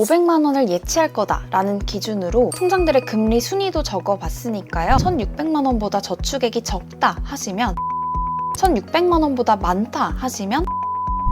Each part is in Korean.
500만 원을 예치할 거다라는 기준으로 통장들의 금리 순위도 적어봤으니까요. 1,600만 원보다 저축액이 적다 하시면 1,600만 원보다 많다 하시면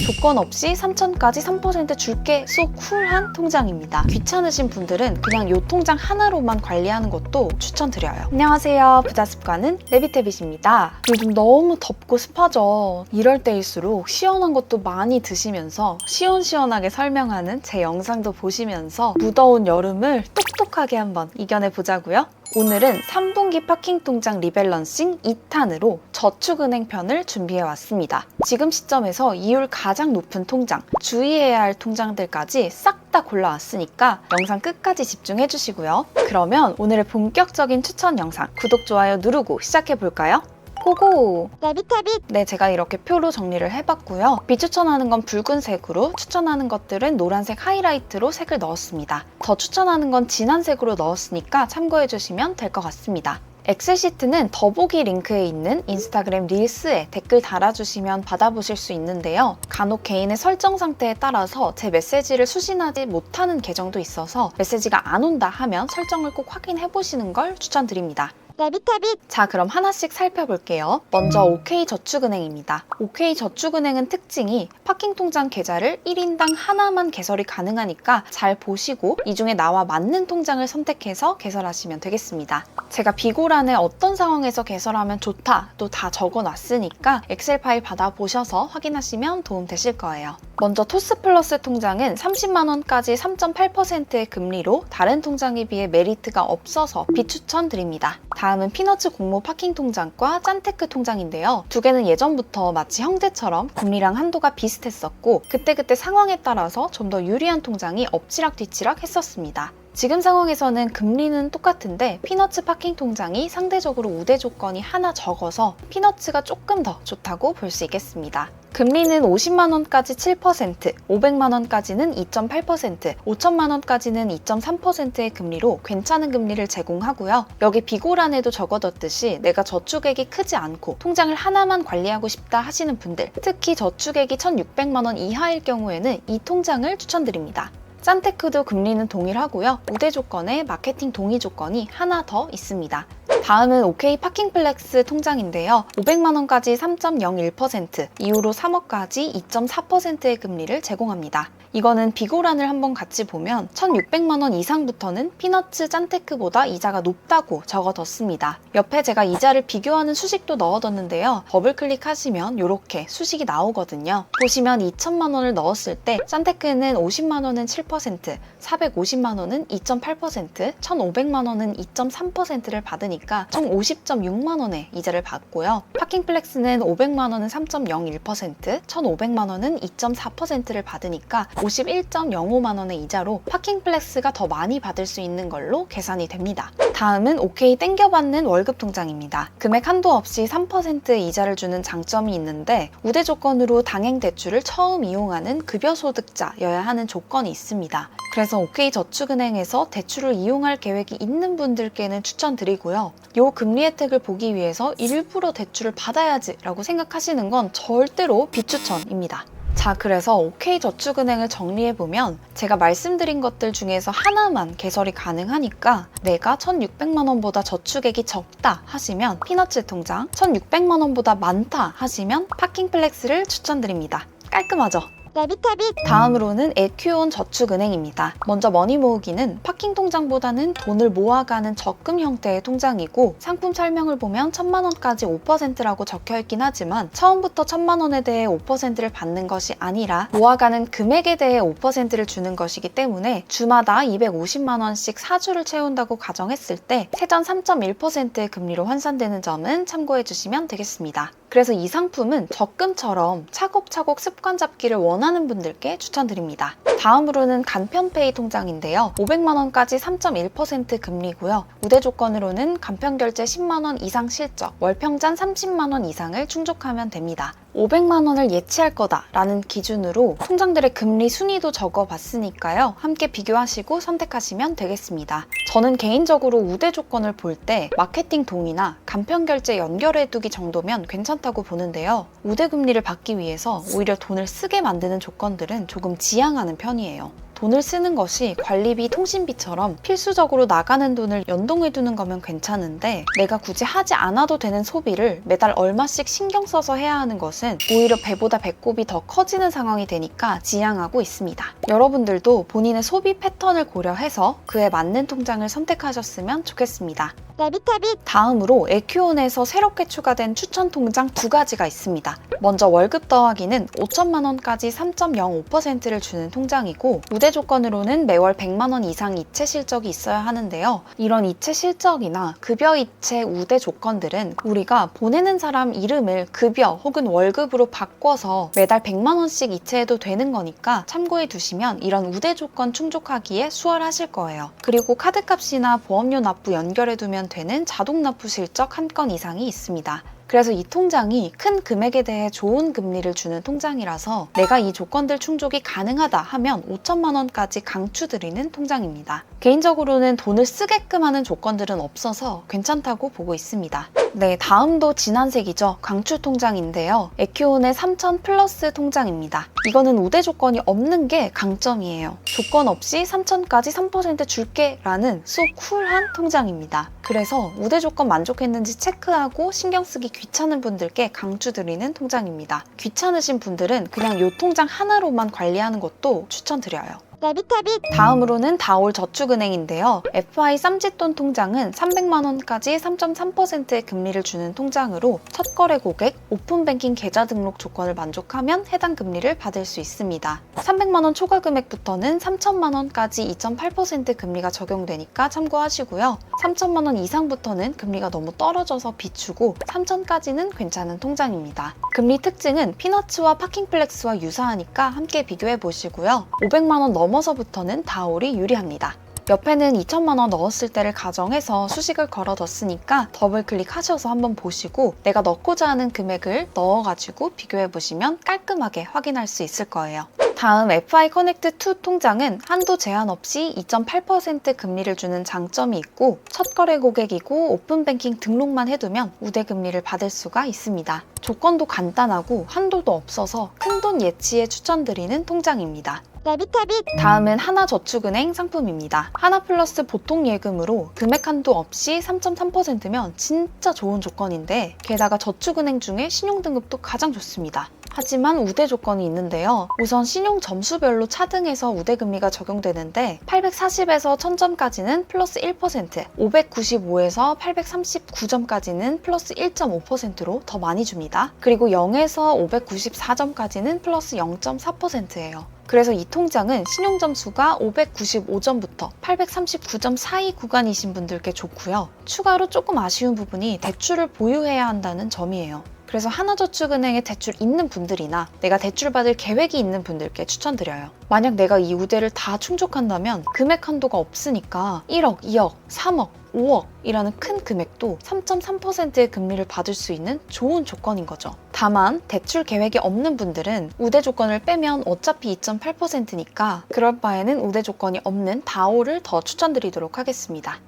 조건 없이 3천까지 3% 줄게 쏙 쿨한 통장입니다. 귀찮으신 분들은 그냥 요 통장 하나로만 관리하는 것도 추천드려요. 안녕하세요. 부자 습관은 레비테빗입니다. 요즘 너무 덥고 습하죠. 이럴 때일수록 시원한 것도 많이 드시면서 시원시원하게 설명하는 제 영상도 보시면서 무더운 여름을 똑똑하게 한번 이겨내 보자고요. 오늘은 3분기 파킹 통장 리밸런싱 2탄으로 저축은행 편을 준비해 왔습니다. 지금 시점에서 이율 가장 높은 통장, 주의해야 할 통장들까지 싹 다 골라왔으니까 영상 끝까지 집중해 주시고요. 그러면 오늘의 본격적인 추천 영상 구독, 좋아요 누르고 시작해 볼까요? 고고! 레비테빗 네, 제가 이렇게 표로 정리를 해봤고요. 비추천하는 건 붉은색으로, 추천하는 것들은 노란색 하이라이트로 색을 넣었습니다. 더 추천하는 건 진한 색으로 넣었으니까 참고해주시면 될 것 같습니다. 엑셀 시트는 더보기 링크에 있는 인스타그램 릴스에 댓글 달아주시면 받아보실 수 있는데요. 간혹 개인의 설정 상태에 따라서 제 메시지를 수신하지 못하는 계정도 있어서 메시지가 안 온다 하면 설정을 꼭 확인해 보시는 걸 추천드립니다. 레비테빗 자, 그럼 하나씩 살펴볼게요. 먼저 OK저축은행입니다. OK저축은행은 특징이 파킹 통장 계좌를 1인당 하나만 개설이 가능하니까 잘 보시고 이 중에 나와 맞는 통장을 선택해서 개설하시면 되겠습니다. 제가 비고란에 어떤 상황에서 개설하면 좋다 또 다 적어놨으니까 엑셀 파일 받아보셔서 확인하시면 도움 되실 거예요. 먼저 토스플러스 통장은 30만 원까지 3.8%의 금리로 다른 통장에 비해 메리트가 없어서 비추천 드립니다. 다음은 피너츠 공모 파킹 통장과 짠테크 통장인데요. 두 개는 예전부터 마치 형제처럼 금리랑 한도가 비슷했었고 그때그때 상황에 따라서 좀 더 유리한 통장이 엎치락뒤치락 했었습니다. 지금 상황에서는 금리는 똑같은데 피너츠 파킹 통장이 상대적으로 우대 조건이 하나 적어서 피너츠가 조금 더 좋다고 볼 수 있겠습니다. 금리는 50만 원까지 7%, 500만 원까지는 2.8%, 5천만 원까지는 2.3%의 금리로 괜찮은 금리를 제공하고요. 여기 비고란에도 적어뒀듯이 내가 저축액이 크지 않고 통장을 하나만 관리하고 싶다 하시는 분들, 특히 저축액이 1,600만 원 이하일 경우에는 이 통장을 추천드립니다. 짠테크도 금리는 동일하고요. 우대 조건에 마케팅 동의 조건이 하나 더 있습니다. 다음은 OK 파킹플렉스 통장인데요. 500만 원까지 3.01%, 이후로 3억까지 2.4%의 금리를 제공합니다. 이거는 비고란을 한번 같이 보면 1,600만 원 이상부터는 피너츠 짠테크보다 이자가 높다고 적어뒀습니다. 옆에 제가 이자를 비교하는 수식도 넣어뒀는데요. 더블 클릭하시면 이렇게 수식이 나오거든요. 보시면 2천만 원을 넣었을 때 짠테크는 50만 원은 7%, 450만 원은 2.8%, 1,500만 원은 2.3%를 받으니까 총 50.6만 원의 이자를 받고요. 파킹 플렉스는 500만 원은 3.01%, 1,500만 원은 2.4%를 받으니까 51.05만 원의 이자로 파킹 플렉스가 더 많이 받을 수 있는 걸로 계산이 됩니다. 다음은 OK 땡겨받는 월급 통장입니다. 금액 한도 없이 3%의 이자를 주는 장점이 있는데 우대 조건으로 당행 대출을 처음 이용하는 급여 소득자여야 하는 조건이 있습니다. 그래서 OK 저축은행에서 대출을 이용할 계획이 있는 분들께는 추천드리고요. 요 금리 혜택을 보기 위해서 일부러 대출을 받아야지라고 생각하시는 건 절대로 비추천입니다. 자, 그래서 OK저축은행을 정리해보면 제가 말씀드린 것들 중에서 하나만 개설이 가능하니까 내가 1,600만 원보다 저축액이 적다 하시면 피너츠 통장, 1,600만 원보다 많다 하시면 파킹 플렉스를 추천드립니다. 깔끔하죠? 레비테빗 다음으로는 에큐온 저축은행입니다. 먼저 머니 모으기는 파킹 통장보다는 돈을 모아가는 적금 형태의 통장이고 상품 설명을 보면 천만 원까지 5%라고 적혀 있긴 하지만 처음부터 천만 원에 대해 5%를 받는 것이 아니라 모아가는 금액에 대해 5%를 주는 것이기 때문에 주마다 250만 원씩 사주를 채운다고 가정했을 때 세전 3.1%의 금리로 환산되는 점은 참고해 주시면 되겠습니다. 그래서 이 상품은 적금처럼 차곡차곡 습관 잡기를 원하는 분들께 추천드립니다. 다음으로는 간편페이 통장인데요. 500만 원까지 3.1% 금리고요. 우대 조건으로는 간편 결제 10만 원 이상 실적, 월평잔 30만 원 이상을 충족하면 됩니다. 500만 원을 예치할 거다라는 기준으로 통장들의 금리 순위도 적어봤으니까요. 함께 비교하시고 선택하시면 되겠습니다. 저는 개인적으로 우대 조건을 볼 때 마케팅 동의나 간편 결제 연결해두기 정도면 괜찮다고 보는데요. 우대 금리를 받기 위해서 오히려 돈을 쓰게 만드는 조건들은 조금 지양하는 편이에요. 돈을 쓰는 것이 관리비, 통신비처럼 필수적으로 나가는 돈을 연동해두는 거면 괜찮은데 내가 굳이 하지 않아도 되는 소비를 매달 얼마씩 신경 써서 해야 하는 것은 오히려 배보다 배꼽이 더 커지는 상황이 되니까 지양하고 있습니다. 여러분들도 본인의 소비 패턴을 고려해서 그에 맞는 통장을 선택하셨으면 좋겠습니다. 데비테빗 다음으로 에큐온에서 새롭게 추가된 추천 통장 두 가지가 있습니다. 먼저 월급 더하기는 5천만 원까지 3.05%를 주는 통장이고 우대 조건으로는 매월 100만 원 이상 이체 실적이 있어야 하는데요. 이런 이체 실적이나 급여 이체 우대 조건들은 우리가 보내는 사람 이름을 급여 혹은 월급으로 바꿔서 매달 100만 원씩 이체해도 되는 거니까 참고해 두시면 이런 우대 조건 충족하기에 수월하실 거예요. 그리고 카드값이나 보험료 납부 연결해 두면 되는 자동 납부 실적 한 건 이상이 있습니다. 그래서 이 통장이 큰 금액에 대해 좋은 금리를 주는 통장이라서 내가 이 조건들 충족이 가능하다 하면 5천만 원까지 강추드리는 통장입니다. 개인적으로는 돈을 쓰게끔 하는 조건들은 없어서 괜찮다고 보고 있습니다. 네, 다음도 진한색이죠. 강추 통장인데요. 에큐온의 3000 플러스 통장입니다. 이거는 우대 조건이 없는 게 강점이에요. 조건 없이 3000까지 3% 줄게 라는 쏙 쿨한 통장입니다. 그래서 우대 조건 만족했는지 체크하고 신경 쓰기 귀찮은 분들께 강추드리는 통장입니다. 귀찮으신 분들은 그냥 이 통장 하나로만 관리하는 것도 추천드려요. 데비테빗 다음으로는 다올 저축은행인데요. FI 쌈짓돈 통장은 300만 원까지 3.3%의 금리를 주는 통장으로 첫 거래 고객, 오픈뱅킹 계좌 등록 조건을 만족하면 해당 금리를 받을 수 있습니다. 300만 원 초과 금액부터는 3천만 원까지 2.8% 금리가 적용되니까 참고하시고요. 3천만 원 이상부터는 금리가 너무 떨어져서 비추고 3천까지는 괜찮은 통장입니다. 금리 특징은 피너츠와 파킹플렉스와 유사하니까 함께 비교해 보시고요. 500만 원 넘어 서부터는 다올이 유리합니다. 옆에는 2천만 원 넣었을 때를 가정해서 수식을 걸어뒀으니까 더블 클릭하셔서 한번 보시고 내가 넣고자 하는 금액을 넣어가지고 비교해 보시면 깔끔하게 확인할 수 있을 거예요. 다음 FI 커넥트 2 통장은 한도 제한 없이 2.8% 금리를 주는 장점이 있고 첫 거래 고객이고 오픈뱅킹 등록만 해두면 우대 금리를 받을 수가 있습니다. 조건도 간단하고 한도도 없어서 큰돈 예치에 추천드리는 통장입니다. 데비테빗 다음은 하나저축은행 상품입니다. 하나플러스 보통 예금으로 금액 한도 없이 3.3%면 진짜 좋은 조건인데 게다가 저축은행 중에 신용등급도 가장 좋습니다. 하지만 우대 조건이 있는데요. 우선 신용 점수별로 차등해서 우대 금리가 적용되는데 840에서 1000점까지는 플러스 1%, 595에서 839점까지는 플러스 1.5%로 더 많이 줍니다. 그리고 0에서 594점까지는 플러스 0.4%예요. 그래서 이 통장은 신용 점수가 595점부터 839점 사이 구간이신 분들께 좋고요. 추가로 조금 아쉬운 부분이 대출을 보유해야 한다는 점이에요. 그래서 하나저축은행에 대출 있는 분들이나 내가 대출 받을 계획이 있는 분들께 추천드려요. 만약 내가 이 우대를 다 충족한다면 금액 한도가 없으니까 1억, 2억, 3억, 5억이라는 큰 금액도 3.3%의 금리를 받을 수 있는 좋은 조건인 거죠. 다만 대출 계획이 없는 분들은 우대 조건을 빼면 어차피 2.8%니까 그럴 바에는 우대 조건이 없는 다오를 더 추천드리도록 하겠습니다.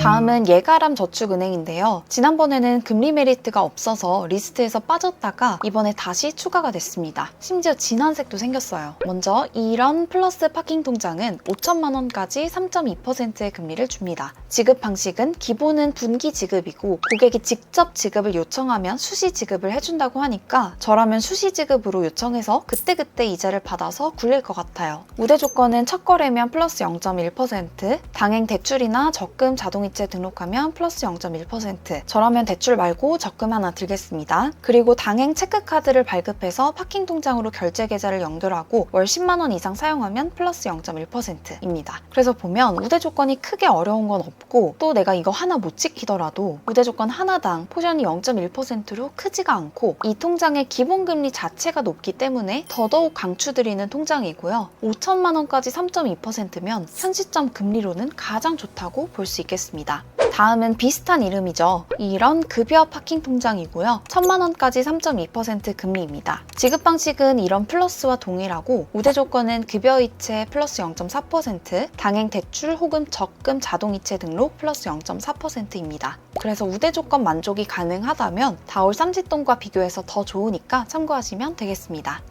다음은 예가람 저축은행인데요. 지난번에는 금리 메리트가 없어서 리스트에서 빠졌다가 이번에 다시 추가가 됐습니다. 심지어 진한색도 생겼어요. 먼저 이런 플러스 파킹 통장은 5천만 원까지 3.2%의 금리를 줍니다. 지급 방식은 기본은 분기 지급이고 고객이 직접 지급을 요청하면 수시 지급을 해준다고 하니까 저라면 수시 지급으로 요청해서 그때그때 이자를 받아서 굴릴 것 같아요. 우대 조건은 첫 거래면 플러스 0.1%, 당행 대출이나 적금 자동이체 등록하면 플러스 0.1%, 저라면 대출 말고 적금 하나 들겠습니다. 그리고 당행 체크카드를 발급해서 파킹 통장으로 결제 계좌를 연결하고 월 10만 원 이상 사용하면 플러스 0.1%입니다. 그래서 보면 우대 조건이 크게 어려운 건 없고 또 내가 이거 하나 못 지키더라도 우대 조건 하나당 포션이 0.1%로 크지가 않고 이 통장의 기본 금리 자체가 높기 때문에 더더욱 강추드리는 통장이고요. 5천만 원까지 3.2%면 현 시점 금리로는 가장 좋다고 볼 수 있겠습니다. 다음은 비슷한 이름이죠. 이런 급여 파킹 통장이고요. 천만 원까지 3.2% 금리입니다. 지급 방식은 이런 플러스와 동일하고 우대 조건은 급여 이체 플러스 0.4%, 당행 대출 혹은 적금 자동 이체 등록 플러스 0.4%입니다. 그래서 우대 조건 만족이 가능하다면 다올 삼지동과 비교해서 더 좋으니까 참고하시면 되겠습니다.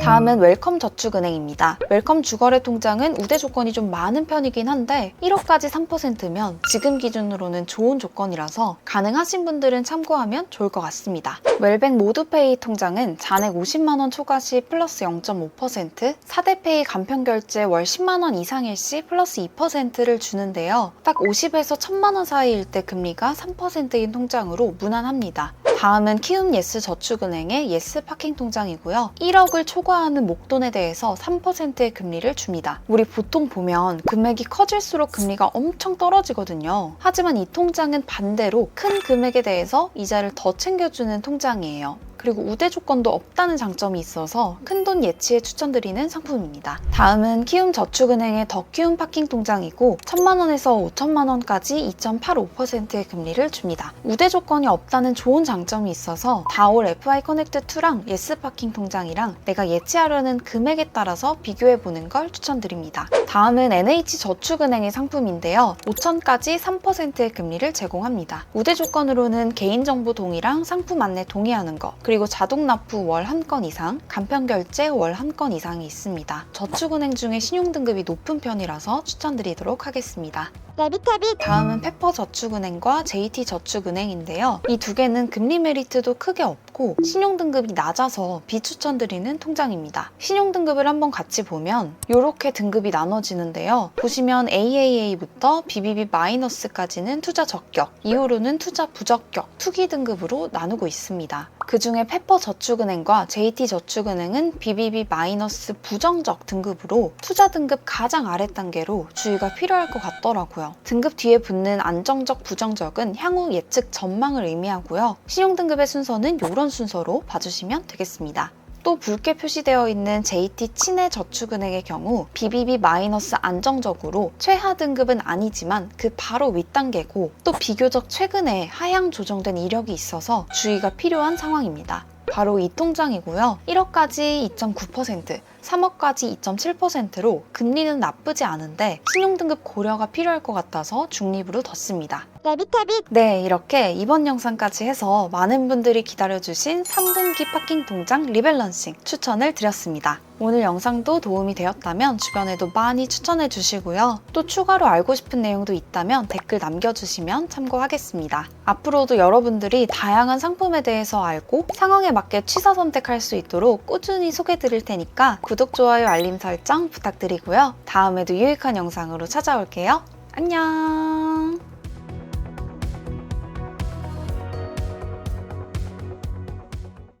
다음은 웰컴 저축은행입니다. 웰컴 주거래 통장은 우대 조건이 좀 많은 편이긴 한데 1억까지 3%면 지금 기 준으로는 좋은 조건이라서 가능하신 분들은 참고하면 좋을 것 같습니다. 웰백 모두페이 통장은 잔액 50만 원 초과 시 플러스 0.5%, 4대페이 간편 결제 월 10만 원 이상일 시 플러스 2%를 주는데요. 딱 50에서 1000만 원 사이일 때 금리가 3%인 통장으로 무난합니다. 다음은 키움 예스 저축은행의 예스 파킹 통장이고요. 1억을 초과하는 목돈에 대해서 3%의 금리를 줍니다. 우리 보통 보면 금액이 커질수록 금리가 엄청 떨어지거든요. 하지만 이 통장은 반대로 큰 금액에 대해서 이자를 더 챙겨주는 통장이에요. 그리고 우대 조건도 없다는 장점이 있어서 큰돈 예치에 추천드리는 상품입니다. 다음은 키움 저축은행의 더 키움 파킹 통장이고 1천만 원에서 5천만 원까지 2.85%의 금리를 줍니다. 우대 조건이 없다는 좋은 장점이 있어서 다올 FI 커넥트 2랑 예스 파킹 통장이랑 내가 예치하려는 금액에 따라서 비교해 보는 걸 추천드립니다. 다음은 NH 저축은행의 상품인데요. 5천까지 3%의 금리를 제공합니다. 우대 조건으로는 개인정보 동의랑 상품 안내 동의하는 거, 그리고 자동 납부 월 한 건 이상, 간편 결제 월 한 건 이상이 있습니다. 저축은행 중에 신용 등급이 높은 편이라서 추천드리도록 하겠습니다. 다음은 페퍼 저축은행과 JT저축은행인데요. 이 두 개는 금리 메리트도 크게 없고 신용 등급이 낮아서 비추천드리는 통장입니다. 신용 등급을 한번 같이 보면 이렇게 등급이 나눠지는데요. 보시면 AAA부터 BBB 마이너스까지는 투자 적격, 이후로는 투자 부적격, 투기 등급으로 나누고 있습니다. 그 중에 페퍼 저축은행과 JT저축은행은 BBB 마이너스 부정적 등급으로 투자 등급 가장 아래 단계로 주의가 필요할 것 같더라고요. 등급 뒤에 붙는 안정적, 부정적은 향후 예측 전망을 의미하고요. 신용 등급의 순서는 이런 순서로 봐주시면 되겠습니다. 또 붉게 표시되어 있는 JT 친해 저축은행의 경우 BBB 마이너스 안정적으로 최하 등급은 아니지만 그 바로 윗단계고 또 비교적 최근에 하향 조정된 이력이 있어서 주의가 필요한 상황입니다. 바로 이 통장이고요. 1억까지 2.9%, 3억까지 2.7%로 금리는 나쁘지 않은데 신용등급 고려가 필요할 것 같아서 중립으로 뒀습니다. 데비테빗 네, 이렇게 이번 영상까지 해서 많은 분들이 기다려주신 3분기 파킹 통장 리밸런싱 추천을 드렸습니다. 오늘 영상도 도움이 되었다면 주변에도 많이 추천해 주시고요. 또 추가로 알고 싶은 내용도 있다면 댓글 남겨주시면 참고하겠습니다. 앞으로도 여러분들이 다양한 상품에 대해서 알고 상황에 맞게 취사 선택할 수 있도록 꾸준히 소개 드릴 테니까 구독, 좋아요, 알림 설정 부탁드리고요. 다음에도 유익한 영상으로 찾아올게요. 안녕!